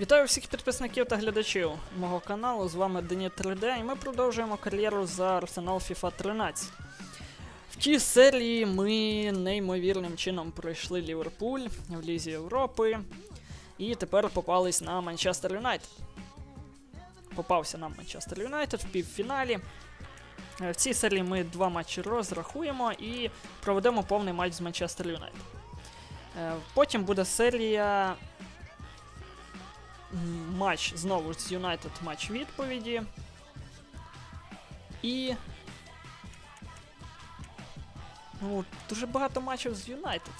Вітаю всіх підписників та глядачів мого каналу. З вами Дені 3D, і ми продовжуємо кар'єру за Арсенал FIFA 13. В тій серії ми неймовірним чином пройшли Ліверпуль в Лізі Європи. І тепер попались на Манчестер Юнайтед. Попався нам Манчестер Юнайтед в півфіналі. В цій серії ми два матчі розрахуємо і проведемо повний матч з Манчестер Юнайтед. Е, Потім буде серія матч знову з Юнайтед матч відповіді. І. Ну, дуже багато матчів з Юнайтед.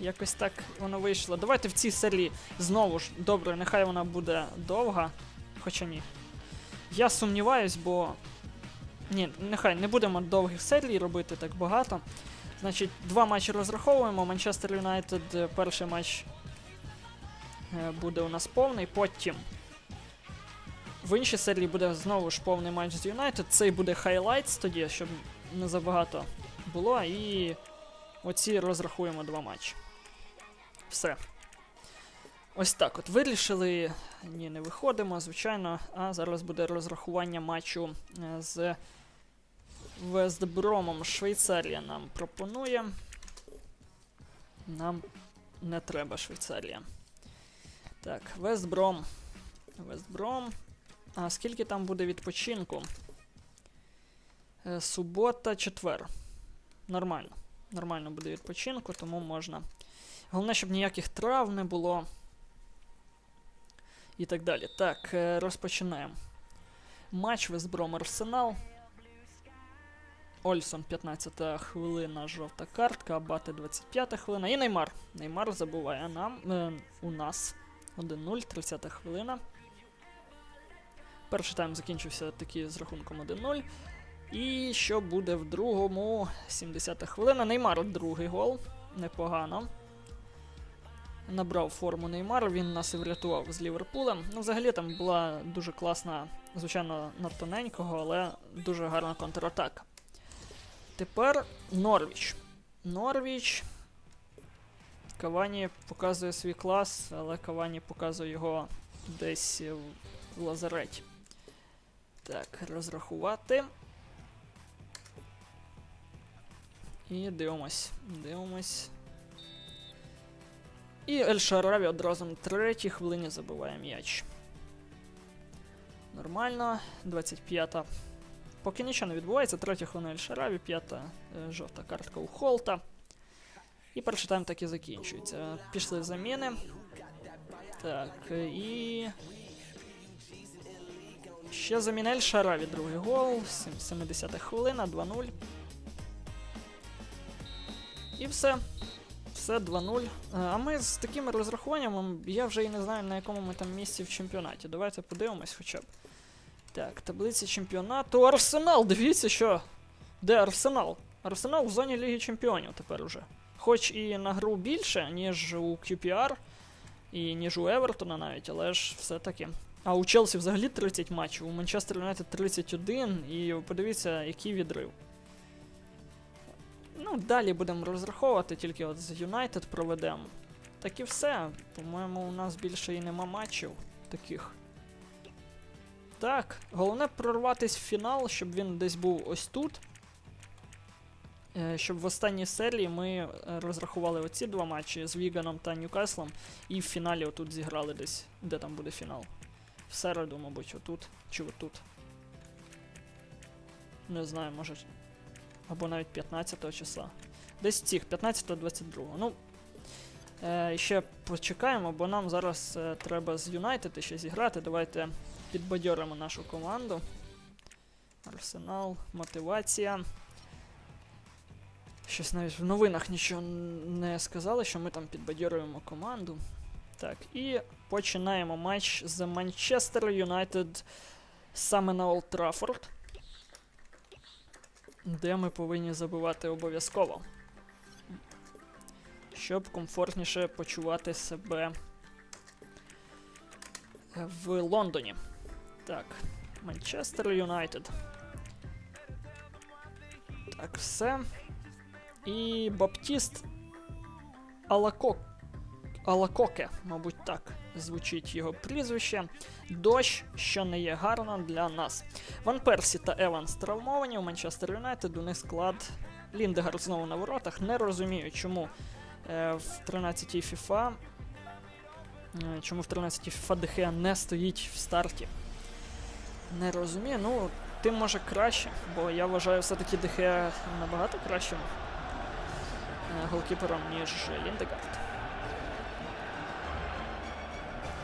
Якось так воно вийшло. Давайте в цій серії знову ж добре, нехай вона буде довга. Хоча ні. Я сумніваюсь, бо. Ні, нехай не будемо довгих серій робити так багато. Значить, два матчі розраховуємо. Манчестер Юнайтед е, перший матч буде у нас повний. Потім в іншій серії буде знову ж повний матч з Юнайтед. Цей буде хайлайтс тоді, щоб не забагато було. І оці розрахуємо два матчі. Все. Ось так от вирішили. Ні, не виходимо, звичайно. А зараз буде розрахування матчу е, з Вестбромом. Швейцарія нам пропонує. Нам не треба Швейцарія. Так, Вестбром. Вестбром. А скільки там буде відпочинку? Е, субота, четвер. Нормально. Нормально буде відпочинку, тому можна. Головне, щоб ніяких трав не було. І так далі. Так, е, розпочинаємо. Матч Вестбром Арсенал. Ольсон 15 хвилина, жовта картка, Абати 25 хвилина. І Неймар. Неймар забуває нам е, у нас 1-0, 30 хвилина. Перший тайм закінчився таки з рахунком 1-0. І що буде в другому? 70-та хвилина. Неймар другий гол. Непогано. Набрав форму Неймар, він нас і врятував з Ліверпулем. Ну, взагалі там була дуже класна, звичайно, на тоненького, але дуже гарна контратака. Тепер Норвіч. Норвіч. Кавані показує свій клас, але Кавані показує його десь в, лазареті. Так, розрахувати. І дивимось. Дивимось. І Ель Шараві одразу на третій хвилині забиває м'яч. Нормально. 25-та. Поки нічого не відбувається, третя хвилина Ель Шараві, п'ята е, жовта картка у Холта. І перший тайм так і закінчується. Пішли заміни. Так, і. Ще заміна Ель Шараві, другий гол. сім- 70 хвилина, 2-0. І все. Все 2-0. Е, А ми з такими розрахуваннями, я вже і не знаю, на якому ми там місці в чемпіонаті. Давайте подивимось хоча б. Так, таблиця чемпіонату. Арсенал! Дивіться, що. Де Арсенал? Арсенал в зоні Ліги Чемпіонів тепер уже. Хоч і на гру більше, ніж у QPR, і ніж у Евертона навіть, але ж все-таки. А у Челсі взагалі 30 матчів, у Манчестер Юнайтед 31, і подивіться, який відрив. Ну, далі будемо розраховувати, тільки от з Юнайтед проведемо. Так і все. По-моєму, у нас більше і нема матчів таких. Так, головне прорватись в фінал, щоб він десь був ось тут. Е, Щоб в останній серії ми е, розрахували оці два матчі з Віганом та Ньюкаслом, і в фіналі отут зіграли десь, де там буде фінал. В середу, мабуть, отут чи отут. Не знаю, може. Або навіть 15 числа. Десь цих, 15-22. Ну. Е, ще почекаємо, бо нам зараз е, треба з Юнайтед ще зіграти. Давайте підбадьоримо нашу команду. Арсенал, мотивація. Щось навіть в новинах нічого не сказали, що ми там підбадьорюємо команду. Так, і починаємо матч з Манчестер Юнайтед саме на Олд Траффорд, де ми повинні забивати обов'язково. Щоб комфортніше почувати себе в Лондоні. Так, Манчестер Юнайтед. Так, все. І Баптіст Алакок Алакоке, мабуть, так звучить його прізвище. Дощ, що не є гарно для нас. Ван Персі та Еванс травмовані у Манчестер Юнайтед. У них склад Ліндегард знову на воротах. Не розумію, чому е, в 13-й FIFA. е, Чому в 13-й FIFA ДХ не стоїть в старті? Не розумію. Ну, тим може краще, бо я вважаю все-таки ДХ набагато кращим голкіпером, ніж Ліндегард.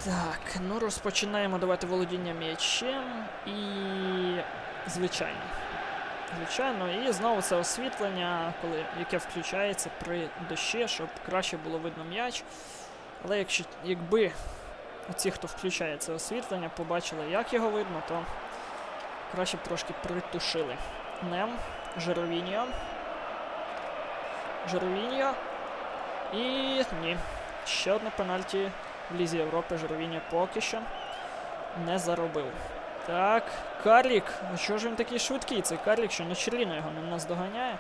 Так, ну розпочинаємо давати володіння м'ячем і. Звичайно. Звичайно, і знову це освітлення, коли, яке включається при дощі, щоб краще було видно м'яч. Але якщо, якби ці, хто включає це освітлення, побачили, як його видно, то краще б трошки притушили. Нем, Жеровіньо. Жеровіньо. І ні. Ще одне пенальті в Лізі Європи Жеровіньо поки що не заробив. Так, Карлік. Ну що ж він такий швидкий? Цей Карлік, що на Ночерліно його не наздоганяє.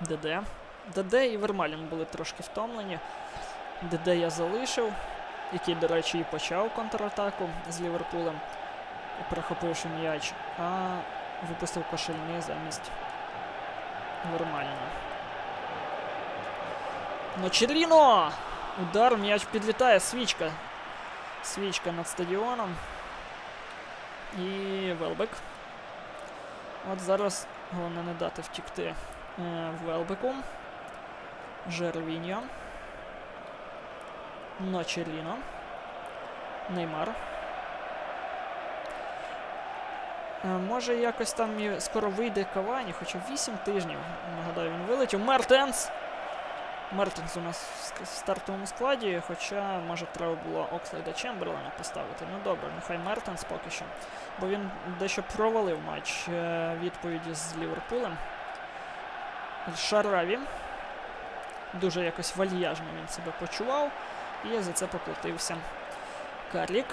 ДД. ДД і Вермалін були трошки втомлені. ДД я залишив, який, до речі, і почав контратаку з Ліверпулем, перехопивши м'яч, а випустив кошельний замість Вермаліна. Ночерліно! Удар, м'яч підлітає, свічка. Свічка над стадіоном. І Велбек. От зараз головне не дати втікти е, Велбеку. Жервіньо. Ночеліно. Неймар. Е, Може якось там скоро вийде Кавані, хоча 8 тижнів, нагадаю, він вилетів. Мертенс! Мертенс у нас в стартовому складі, хоча, може, треба було Окслейда Чемберлена поставити. Ну добре, нехай Мертенс поки що. Бо він дещо провалив матч е, відповіді з Ліверпулем. Шараві. Дуже якось вальяжно він себе почував. І за це поплатився. Карлік.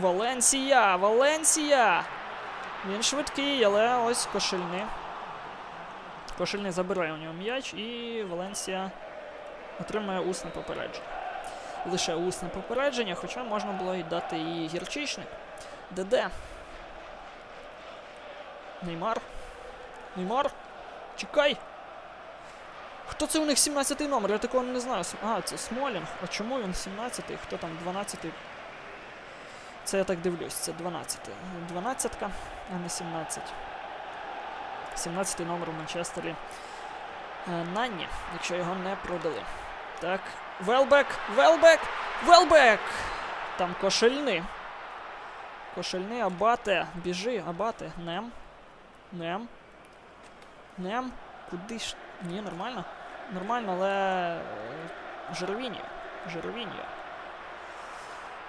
Валенсія! Валенсія! Він швидкий, але ось кошельний. Кошельний забирає у нього м'яч, і Валенсія отримує усне попередження. Лише усне попередження, хоча можна було й дати і гірчичник. ДД. Неймар. Неймар. Чекай! Хто це у них 17-й номер? Я такого не знаю. А, це Смолінг. А чому він 17-й? Хто там 12-й? Це я так дивлюсь, це 12-й. 12-ка, а не 17. 17-й номер у Манчестері. Е, Нанні, якщо його не продали. Так. Велбек! Велбек! Велбек! Там кошельни. Кошельни, Абате. Біжи, Абате. Нем. Нем. Нем. Куди ж? Ні, нормально. Нормально, але. е, Жировіньо. Жировіньо.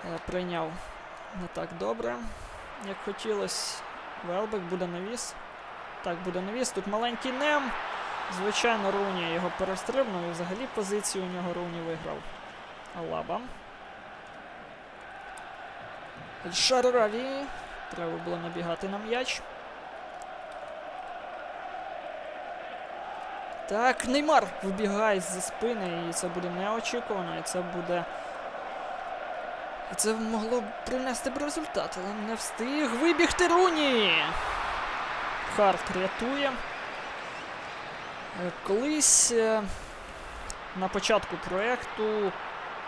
Е, Прийняв не так добре, як хотілося. Велбек буде навіс. Так, буде навіс. Тут маленький нем. Звичайно, Руні його перестрибнув і взагалі позицію у нього Руні виграв. Алаба. Шарараві. Треба було набігати на м'яч. Так, Неймар вибігає з-за спини, і це буде неочікувано, і це буде. І це могло б принести б результат, але не встиг вибігти Руні. Харт рятує. Е, Колись е, на початку проєкту,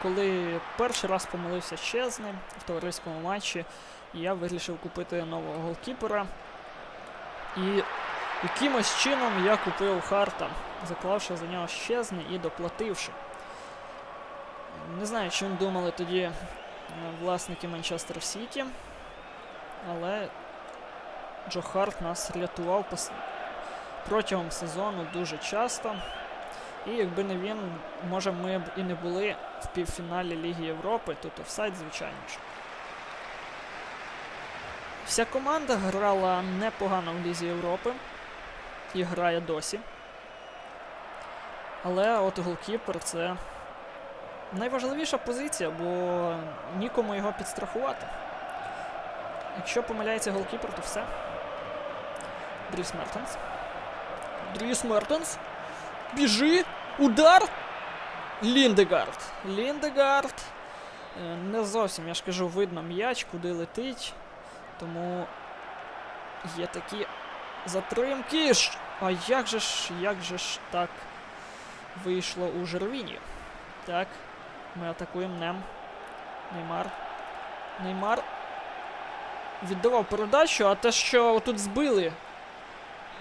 коли перший раз помилився Чезни в товариському матчі, я вирішив купити нового голкіпера. І якимось чином я купив Харта, заклавши за нього Щезни і доплативши. Не знаю, чим думали тоді е, власники Манчестер Сіті, але Джо Харт нас рятував протягом сезону дуже часто. І якби не він, може ми б і не були в півфіналі Ліги Європи, тут офсайд, звичайно. Вся команда грала непогано в Лізі Європи і грає досі. Але от голкіпер це найважливіша позиція, бо нікому його підстрахувати. Якщо помиляється голкіпер, то все. Дріс Мертенс. Дріс Мертенс. Біжи! Удар! Ліндегард. Ліндегард. Е, Не зовсім, я ж кажу, видно м'яч, куди летить. Тому є такі затримки. А як же ж, як же ж так вийшло у Жервіні? Так, ми атакуємо Нем. Неймар. Неймар. Віддавав передачу, а те, що тут збили.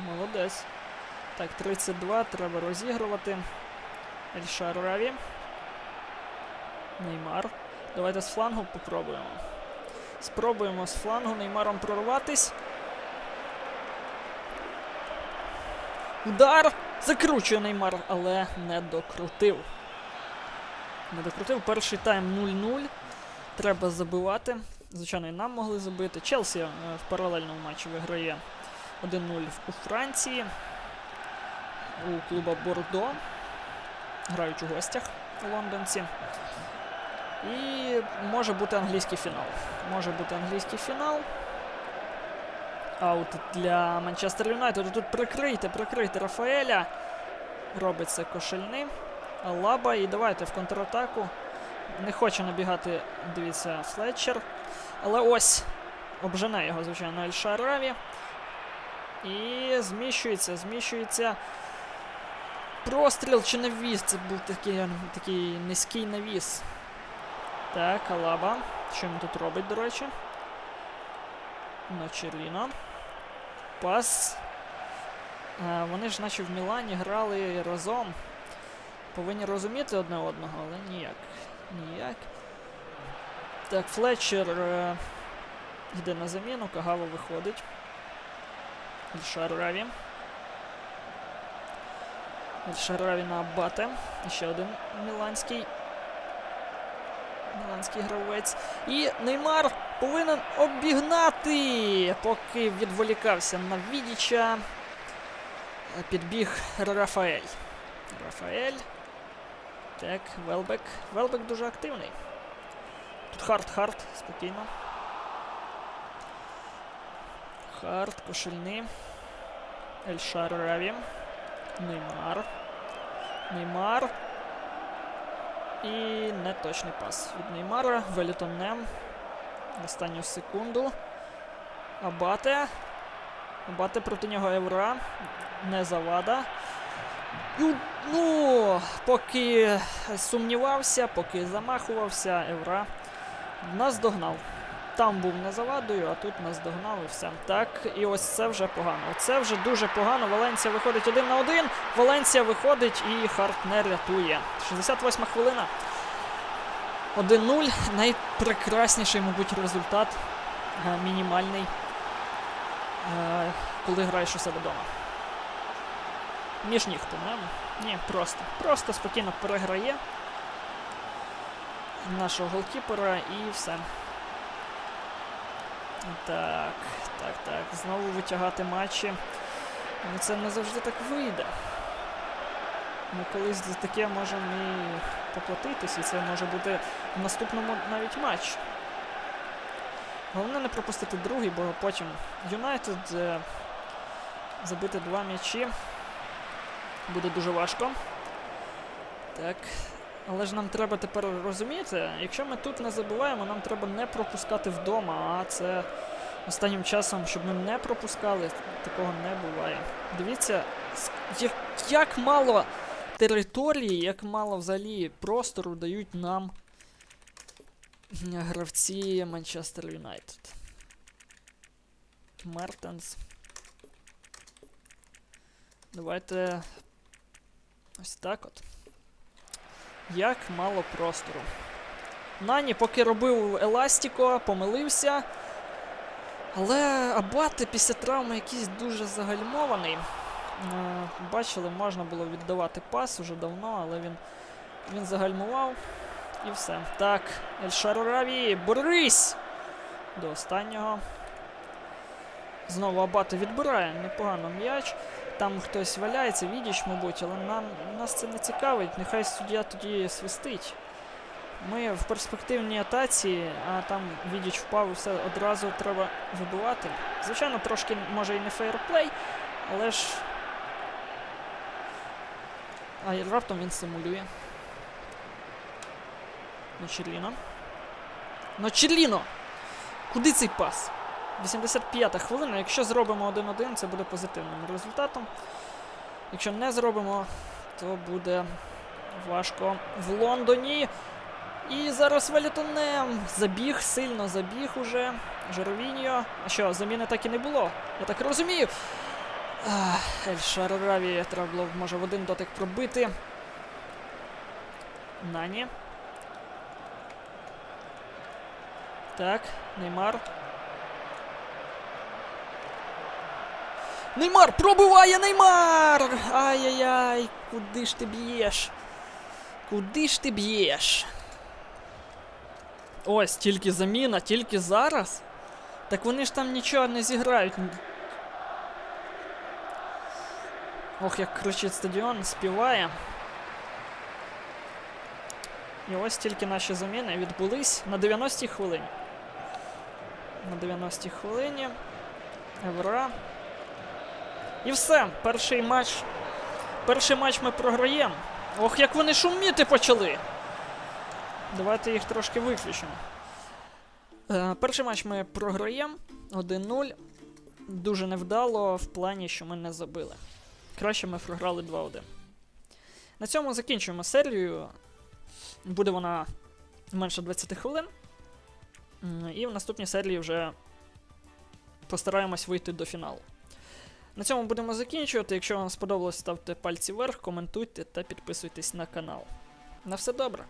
Молодець. Так, 32, треба розігрувати. Ельшар Раві. Неймар. Давайте з флангу попробуємо. Спробуємо з флангу Неймаром прорватись. Удар! Закручує Неймар, але не докрутив. Не докрутив. Перший тайм 0-0. Треба забивати. Звичайно, і нам могли забити. Челсі е, в паралельному матчі виграє 1-0 у Франції. У клуба Бордо. Грають у гостях лондонці. І може бути англійський фінал. Може бути англійський фінал. Аут для Манчестер Юнайтед. Тут прикрийте, прикрийте Рафаеля. Робить це кошельний. Алаба. І давайте в контратаку. Не хоче набігати, дивіться, Флетчер. Але ось обжене його, звичайно, Ельшараві. І зміщується, зміщується. Простріл чи навіс? Це був такий, такий низький навіс. Так, Алаба. Що він тут робить, до речі? Ночеліно. Пас. Е, вони ж наче в Мілані грали разом. Повинні розуміти одне одного, але ніяк. Ніяк. Так, Флетчер е, йде на заміну, Кагава виходить. Ельшар Раві. Ельшар Раві на Абате. Ще один міланський. Міланський гравець. І Неймар повинен обігнати, поки відволікався на Відіча. Е, Підбіг Рафаель. Рафаель. Так, Велбек. Велбек дуже активний. Тут Харт, спокійно. Харт, кошельний. Ельшар Раві. Неймар. Неймар. І неточний пас від Неймара. Велітон Нем. Останню секунду. Абате. Абате проти нього Евра. Не завада. Ну, поки сумнівався, поки замахувався, Евра нас догнав. Там був не завадою, а тут нас догнав і все. Так, і ось це вже погано. Оце вже дуже погано. Валенсія виходить один на один. Валенсія виходить і Харт не рятує. 68 хвилина. 1-0. Найпрекрасніший, мабуть, результат. е, Мінімальний. е, Коли граєш у себе вдома. Між ніг, по-моєму. Ні, просто. Просто спокійно переграє нашого голкіпера і все. Так, так, так. Знову витягати матчі. Ну, Це не завжди так вийде. Ми колись за таке можемо і поплатитись, і це може бути в наступному навіть матчі. Головне не пропустити другий, бо потім Юнайтед е, забити два м'ячі буде дуже важко. Так. Але ж нам треба тепер розуміти, якщо ми тут не забуваємо, нам треба не пропускати вдома, а це останнім часом, щоб ми не пропускали, такого не буває. Дивіться, як, як мало території, як мало взагалі простору дають нам гравці Манчестер Юнайтед. Мертенс. Давайте ось так от. Як мало простору. Нані поки робив Еластіко, помилився. Але Абати після травми якийсь дуже загальмований. Е, Бачили, можна було віддавати пас уже давно, але він, він загальмував. І все. Так, Ельшараві, борись! До останнього. Знову Абати відбирає непогано м'яч. Там хтось валяється, відіч, мабуть, але нам, нас це не цікавить. Нехай суддя тоді свистить. Ми в перспективній атаці, а там відіч впав все одразу треба вибивати. Звичайно, трошки може і не фейерплей, але ж. А раптом він симулює. Ночеліно. Ночеліно! Куди цей пас? 85-та хвилина. Якщо зробимо 1-1, це буде позитивним результатом. Якщо не зробимо, то буде важко в Лондоні. І зараз Велітонем. Забіг, сильно забіг уже. Жеровіньо. А що, заміни так і не було? Я так розумію. Ах, Ель Шарараві треба було, може, в один дотик пробити. Нані. Так, Неймар. Неймар пробиває Неймар! Ай-яй-яй, куди ж ти б'єш? Куди ж ти б'єш? Ось, тільки заміна, тільки зараз. Так вони ж там нічого не зіграють. Ох, як кричить стадіон, співає. І ось тільки наші заміни відбулись на 90-й хвилині. На 90-й хвилині. Евра. І все. Перший матч. Перший матч ми програємо. Ох, як вони шуміти почали. Давайте їх трошки виключимо. Е, перший матч ми програємо 1-0. Дуже невдало в плані, що ми не забили. Краще ми програли 2-1. На цьому закінчуємо серію. Буде вона менше 20 хвилин. І в наступній серії вже постараємось вийти до фіналу. На цьому будемо закінчувати. Якщо вам сподобалось, ставте пальці вверх, коментуйте та підписуйтесь на канал. На все добре!